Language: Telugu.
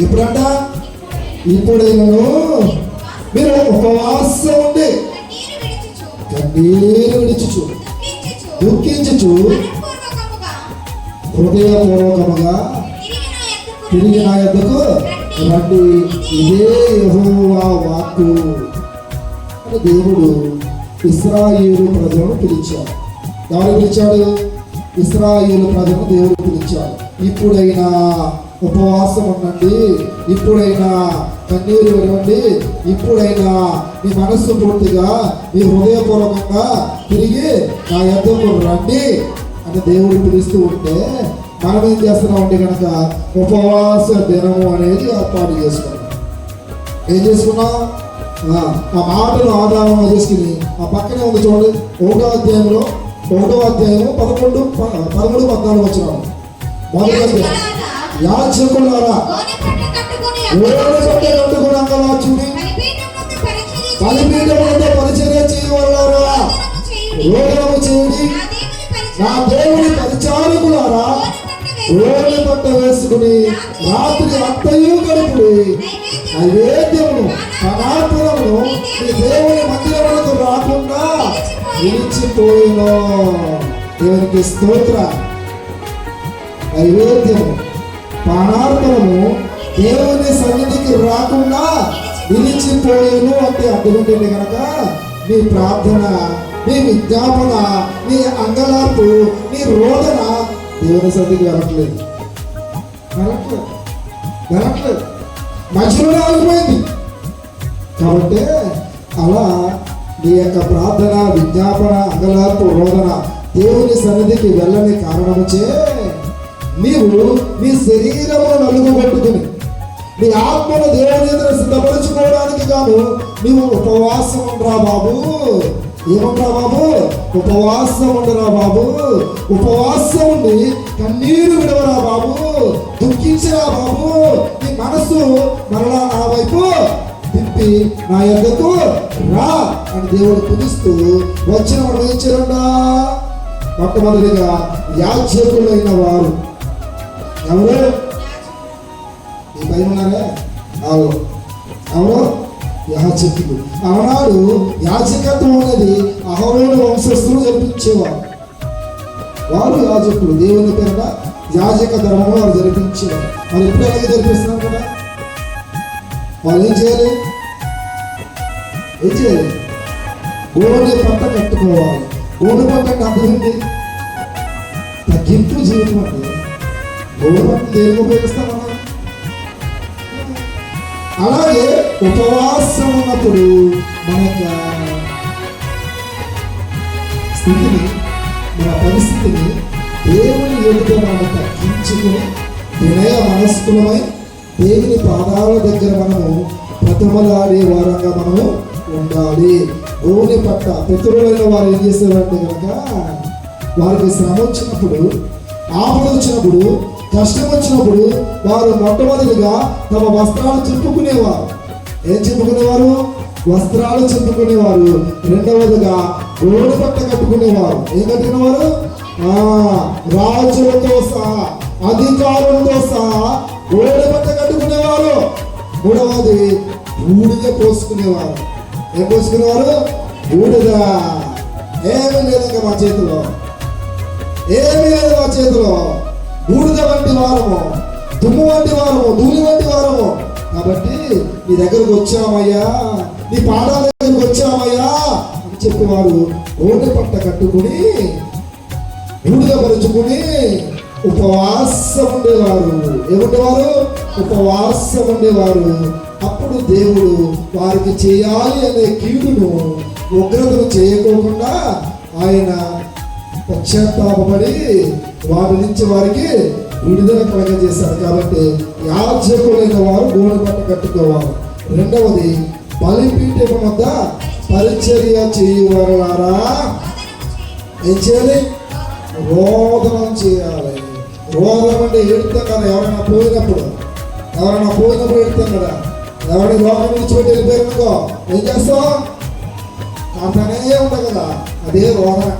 ఎప్పుడంట ఇప్పుడైనను మీరు ఉపవాసం ఉండి కన్నీరు విడిచుచు. దుఃఖించుచు. హృదయపూర్వకముగా తిరిగి నా యొద్దకు రండి. ఇదే యహోవా వాక్కు. అని దేవుడు ఇస్రాయేలు ప్రజలను పిలిచాడు. ఎవరు పిలిచాడు? ఇస్రాయేలు ప్రజలను దేవుడు పిలిచాడు. ఇప్పుడైనా ఉపవాసం ఉండండి ఇప్పుడైనా కన్నీరు విడవండి ఇప్పుడైనా మీ మనస్సు పూర్తిగా మీ హృదయపూర్వకంగా తిరిగి నా యొద్దకు రండి అని దేవుడు పిలుస్తూ ఉంటే మనం ఏం చేస్తున్నాం అంటే కనుక ఉపవాస దినము అనేది ఏర్పాటు చేసుకున్నాం. ఏం చేసుకున్నాం? ఆ మాటను ఆధారంగా చేసుకుని ఆ పక్కనే ఉంది చూడండి. ఒకటో అధ్యాయంలో ఒకటో అధ్యాయం పదకొండు పదమూడు పద్నాలుగు వచ్చిన మొదటి అధ్యాయం యాచకులారా ఓడి పట్టే కట్టుకుని అంగలాచుని బలిపీఠం వద్ద పరిచర్య చేయవాళ్ళారా రోగము చేయండి. నా దేవుని పరిచారకులారా ఓడి పట్ట వేసుకుని రాత్రి అంతయు గడుపుడి. నైవేద్యమును పదార్థమును మీ దేవుని మందిరములకు రాకుండా నిలిచిపోయిన దేవునికి స్తోత్ర. నైవేద్యము. ప్రాణార్థము దేవుని సన్నిధికి రాకుండా నిలిచిపోయేను అంటే అడ్డుకుంటుంది కనుక మీ ప్రార్థన మీ విజ్ఞాపన మీ అంగలార్పు మీ రోదన దేవుని సన్నిధికి వెళ్ళట్లేదు వెళ్ళట్లేదు వెళ్ళట్లేదు మధ్యలోనే ఆగిపోయింది. కాబట్టి అలా నీ యొక్క ప్రార్థన విజ్ఞాపన అంగలార్పు రోదన దేవుని సన్నిధికి వెళ్ళని కారణముచే నీవు నీ శరీరము నలుగుబెట్టుకుని నీ ఆత్మను దేవుని ఎదురు సిద్ధపరచుకోవడానికి కాదు నీవు ఉపవాసం ఉండరా బాబు? ఏమంటరా బాబు? ఉపవాసం ఉండరా బాబు? ఉపవాసం ఉండి కన్నీరు విడవరా బాబు? దుఃఖించరా బాబు? నీ మనసు మరలా నా వైపు తిప్పి నా ఎద్దకు రా అని దేవుడు పిలుస్తూ వచ్చిన వాడు ఏం మొట్టమొదటిగా యాచకులైన వారు అవును. ఈ పైన ఉన్నారా? అవును. అవును? యాజకులు ఆనాడు యాజకత్వం అనేది అహరోను వంశస్థులు జరిపించేవారు. వారు యాజకులు. దేవుని పేరున యాజక ధర్మం వారు జరిపించేవారు. మరి ఇప్పుడు ఎలాగే జరిపిస్తున్నారు కదా? వాళ్ళు ఏం చేయాలి? ఏం చేయాలి? గోడె పంట కట్టుకోవాలి. గోడె పంట కట్టుకుంది తగ్గింపు జీవితం అంటే గోడె పంట దేనికి ఉపయోగిస్తాం అలాగే ఉపవాసం ఉన్నప్పుడు మన యొక్క స్థితిని మన పరిస్థితిని దేవుని ఎదుట మనం తగ్గించుకుని వినయ మనస్కులమై దేవుని పాదాల దగ్గర మనము ప్రతిమలాడే వారంగా మనము ఉండాలి. భూమి పట్ల పితరులైన వారు ఏం చేసేవారంటే కనుక వారికి శ్రమ వచ్చినప్పుడు ఆపద వచ్చినప్పుడు కష్టం వచ్చినప్పుడు వారు మొట్టమొదటిగా తమ వస్త్రాలు చెప్పుకునేవారు. ఏం చెప్పుకునేవారు? వస్త్రాలు చెప్పుకునేవారు. రెండవదిగా గోడు పట్ట కట్టుకునేవారు. ఏం కట్టుకునేవారు ఆ రాజులతో సహా అధికారులతో సహా గోడు పట్ట కట్టుకునేవారు. మూడవది బూడిద పోసుకునేవారు. ఏం పోసుకునేవారు? బూడిద. ఏమీ లేదు మా చేతిలో. ఏమీ లేదు మా చేతిలో. బూడిద వంటి వారము దుమ్ము వంటి వారము ధూళి వంటి వారము. కాబట్టి నీ దగ్గరకు వచ్చామయ్యా. నీ పాదాల దగ్గరకు వచ్చామయ్యా అని చెప్పి వారు ఓటి పట్ట కట్టుకుని బూడిదపరుచుకుని ఉపవాసం ఉండేవారు. ఏముండేవారు ఉపవాసం ఉండేవారు. అప్పుడు దేవుడు వారికి చేయాలి అనే కీడును ఉగ్రతను చేయకోకుండా ఆయన పశ్చాత్తాపడి వారి నుంచి వారికి విడుదల కలగజేశారు. కాబట్టి యాజకులైన వారు గోడ పట్ట కట్టుకోవాలి. రెండవది బలిపీఠం వద్ద పరిచర్య చేయవారారా ఏం చేయాలి? రోదనం చేయాలి. రోదనం అంటే ఎడుతాం కదా ఎవరైనా పోయినప్పుడు. ఎవరైనా పోయినప్పుడు ఎడుతాం కదా. ఎవరి రోగం విడిచిపెట్టి వెళ్ళిపోయారనుకో ఏం చేస్తావు అంటనే ఉంటాం కదా. అదే రోదన.